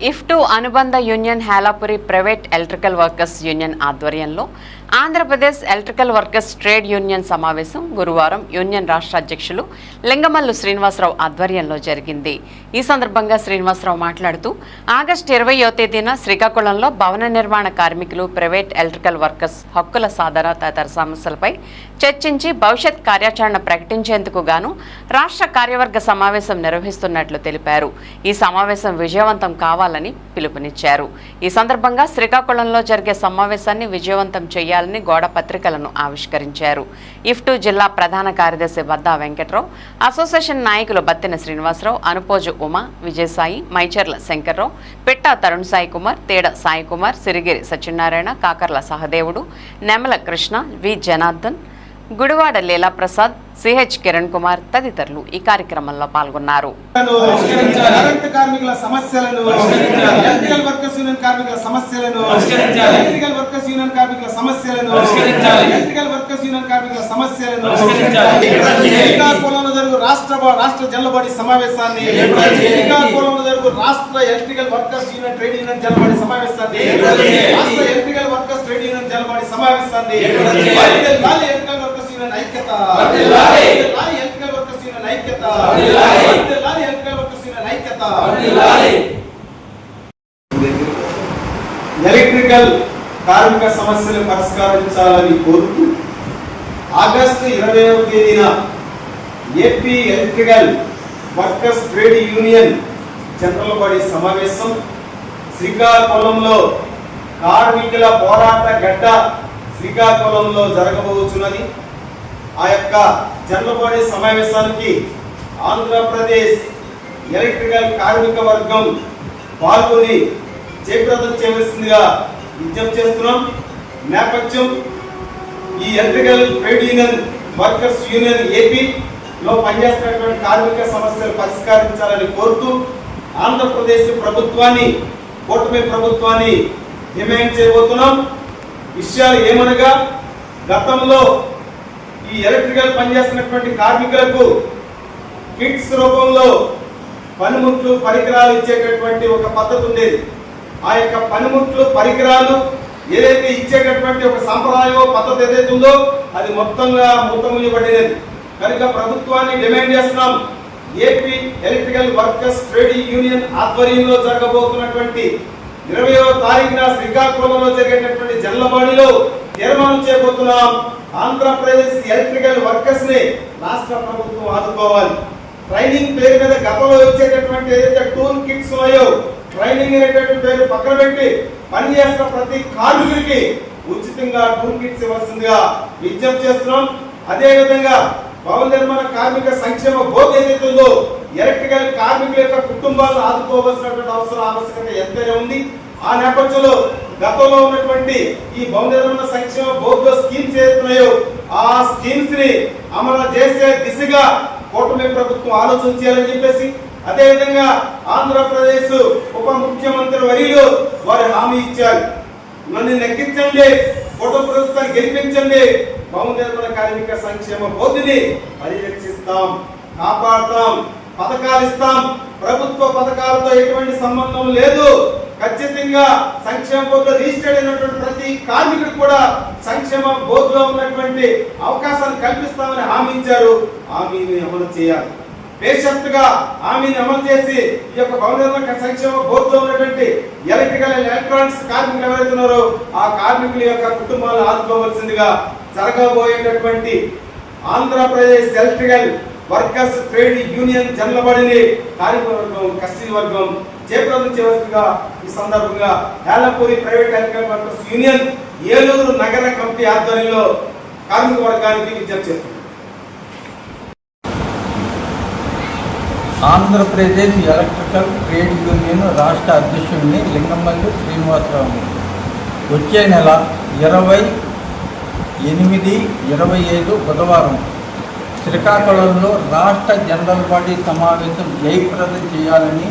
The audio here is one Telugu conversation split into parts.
ఇఫ్టు అనుబంధ union Helapuri private electrical workers union ఆధ్వర్యంలో Andhra Pradesh electrical workers trade union సమావేశం గురువారం యూనియన్ రాష్ట్ర అధ్యక్షులు లింగమల్లు శ్రీనివాసరావు ఆధ్వర్యంలో జరిగింది. ఈ సందర్భంగా శ్రీనివాసరావు మాట్లాడుతూ ఆగస్టు ఇరవయో తేదీన శ్రీకాకుళంలో భవన నిర్మాణ కార్మికులు ప్రైవేట్ ఎలక్ట్రికల్ వర్కర్స్ హక్కుల సాధన తదితర సమస్యలపై చర్చించి భవిష్యత్ కార్యాచరణ ప్రకటించేందుకు గాను రాష్ట్ర కార్యవర్గ సమావేశం నిర్వహిస్తున్నట్లు తెలిపారు. ఈ సమావేశం విజయవంతం కావాలని పిలుపునిచ్చారు. ఈ సందర్భంగా శ్రీకాకుళంలో జరిగే సమావేశాన్ని విజయవంతం చేయాలని గోడ పత్రికలను ఆవిష్కరించారు. ఇఫ్టు జిల్లా ప్రధాన కార్యదర్శి వద్దా వెంకట్రావు అసోసియేషన్ నాయకులు బత్తిన శ్రీనివాసరావు అనుపోజు ఉమా విజయసాయి మైచర్ల శంకర్రావు పిట్టా తరుణ్ సాయి కుమార్ తేడ సాయి కుమార్ సిరిగిరి సత్యనారాయణ కాకర్ల సహదేవుడు నెమల కృష్ణ వి జనార్దన్ గుడివాడ లీలాప్రసాద్ సిహెచ్ కిరణ్ కుమార్ తదితరులు ఈ కార్యక్రమంలో పాల్గొన్నారు. కార్మికుల సమస్యలను ఎలక్ట్రికల్ వర్కర్స్ యూనియన్ కార్మికుల సమస్యలను ఎలక్ట్రికల్ వర్కర్స్ యూనియన్ కార్మికుల సమస్యలను ఎలక్ట్రికల్ వర్కర్స్ యూనియన్ కార్మికుల సమస్యలను శ్రీకాకుళంలో జరుగు రాష్ట్ర రాష్ట్ర జల్లబడి సమావేశాన్ని శ్రీకాకుళంలో జరుగు రాష్ట్ర electrical workers union trade union జల్లబడి సమావేశాన్ని రాష్ట్ర ఎలక్ట్రికల్ వర్కర్స్ ట్రేడ్ యూనియన్ జల్లబడి సమావేశాన్ని వర్ధిల్లాలి ఎలక్ట్రికల్ కార్మిక సమస్యలు పరిష్కరించాలని కోరుతూ ఆగస్టు ఇరవైవ తేదీన AP electrical workers trade union general body సమావేశం శ్రీకాకుళంలో కార్మికుల పోరాట గడ్డ శ్రీకాకుళంలో జరగబోతున్నది ఆ యొక్క జనరల్ సమావేశానికి ఆంధ్రప్రదేశ్ ఎలక్ట్రికల్ కార్మిక వర్గం పాల్గొని జయప్రదం చేయవలసిందిగా విజ్ఞప్తి చేస్తున్నాం. నేపథ్యం ఈ electrical trade union workers union AP లో పనిచేస్తున్నటువంటి కార్మిక సమస్యలు పరిష్కరించాలని కోరుతూ ఆంధ్రప్రదేశ్ ప్రభుత్వాన్ని కూటమి ప్రభుత్వాన్ని డిమాండ్ చేయబోతున్నాం. విషయాలు ఏమనగా గతంలో ఈ ఎలక్ట్రికల్ పనిచేస్తున్నటువంటి కార్మికులకు కిట్స్ రూపంలో పనిముట్లు పరికరాలు ఇచ్చేటటువంటి ఒక పద్ధతి ఉండేది. ఆ యొక్క పనిముట్లు పరికరాలు ఏదైతే ఇచ్చేటటువంటి ఒక సంప్రదాయమో పద్ధతి ఏదైతే ఉందో అది మొత్తంగా మూతమూయబడినది కనుక ప్రభుత్వాన్ని డిమాండ్ చేస్తున్నాం. AP electrical workers trade union ఆధ్వర్యంలో జరగబోతున్నటువంటి ఇరవయో తారీఖున శ్రీకాకుళంలో జరిగేటటువంటి జల్లబాడిలో తీర్మానం చేయబోతున్నాం. ఆంధ్రప్రదేశ్ ఎలక్ట్రికల్ వర్కర్స్ని రాష్ట్ర ప్రభుత్వం ఆదుకోవాలి. ట్రైనింగ్ పేరు మీద గతంలో వచ్చేటటువంటి ఏదైతే టూల్ కిట్స్ ఉన్నాయో ట్రైనింగ్ అనేటువంటి పేరు పక్కన పెట్టి పనిచేస్తున్న ప్రతి కార్మికుడికి ఉచితంగా టూల్ కిట్స్ ఇవ్వాల్సిందిగా విజ్ఞప్తి చేస్తున్నాం. అదే విధంగా భవన నిర్మాణ కార్మిక సంక్షేమ బోర్డు ఏదైతే ఉందో ఎలక్ట్రికల్ కార్మికుల యొక్క కుటుంబాలను ఆదుకోవాల్సినటువంటి అవసరం ఆవశ్యకత ఎంతైనా ఉంది. ఆ నేపథ్యంలో గతంలో ఉన్నటువంటి ఈ భవన నిర్మాణ సంక్షేమ బోర్డు స్కీమ్స్ ఏదైతున్నాయో ఆ స్కీమ్స్ని అమలు చేసే దిశగా కూటమి ప్రభుత్వం ఆలోచన చేయాలని చెప్పేసి అదే విధంగా ఆంధ్రప్రదేశ్ ఉప ముఖ్యమంత్రి వరిలో వారు హామీ ఇచ్చారు. నన్ను నెక్కించండి కూటమి ప్రభుత్వాన్ని గెలిపించండి భవన నిర్మాణ కార్మిక సంక్షేమ బోర్డుని పరిరక్షిస్తాం కాపాడతాం పథకాలు ఇస్తాం. ప్రభుత్వ పథకాలతో ఎటువంటి సంబంధం లేదు. ఖచ్చితంగా సంక్షేమ బోర్డులో రిజిస్టర్డ్ అయినటువంటి ప్రతి కార్మికుడు కూడా సంక్షేమ బోర్డులో ఉన్నటువంటి అవకాశాన్ని కల్పిస్తామని హామీ ఇచ్చారు. హామీని అమలు చేయాలి. బేషరతుగా హామీని అమలు చేసి ఈ యొక్క భవన సంక్షేమ బోర్డులో ఉన్నటువంటి ఎలక్ట్రికల్ అండ్ ఎలక్ట్రానిక్స్ కార్మికులు ఎవరైతే ఉన్నారో ఆ కార్మికుల యొక్క కుటుంబాలను ఆదుకోవాల్సిందిగా జరగబోయేటటువంటి Andhra Pradesh electrical workers trade union జనలబడిని కార్మిక వర్గం కస్టడీ వర్గం జయప్రదం చేయవలసిందిగా ఈ సందర్భంగా Yalapuri private electrical workers union Eluru నగర కమిటీ ఆధ్వర్యంలో కార్మిక వర్గానికి విజ్ఞప్తి చేస్తుంది. ఆంధ్రప్రదేశ్ ఎలక్ట్రికల్ ట్రేడ్ యూనియన్ రాష్ట్ర అధ్యక్షుడిని లింగమల్లి శ్రీనివాసరావుని వచ్చే నెల ఇరవై ఎనిమిది ఇరవై ఐదు బుధవారం శ్రీకాకుళంలో రాష్ట్ర జనరల్ బాడీ సమావేశం జయప్రదం చేయాలని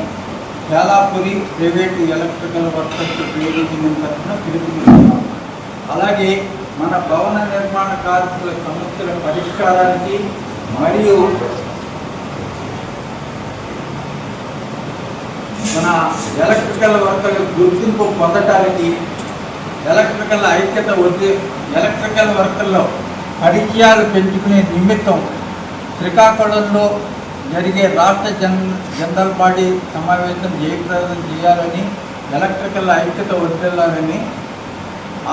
Yalapuri private electrical workers trade union తరఫున పిలుపునిస్తున్నాం అలాగే మన భవన నిర్మాణ కార్మికుల సమస్యల పరిష్కారానికి మరియు మన ఎలక్ట్రికల్ వర్కర్ల గుర్తింపు పొందటానికి ఎలక్ట్రికల్ ఐక్యత వచ్చే ఎలక్ట్రికల్ వర్కర్లో పరిచయాలు పెంచుకునే నిమిత్తం శ్రీకాకుళంలో జరిగే రాష్ట్ర జన్ జనరల్ బాడీ సమావేశం జయప్రదం చేయాలని ఎలక్ట్రికల్ ఐక్యత వర్దిల్లాలని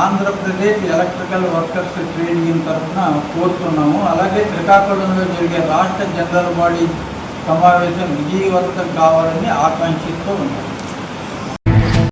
Andhra Pradesh electrical workers trade union తరఫున కోరుతున్నాము. అలాగే శ్రీకాకుళంలో జరిగే రాష్ట్ర జనరల్ బాడీ సమావేశం విజయవంతం కావాలని ఆకాంక్షిస్తూ ఉన్నాం.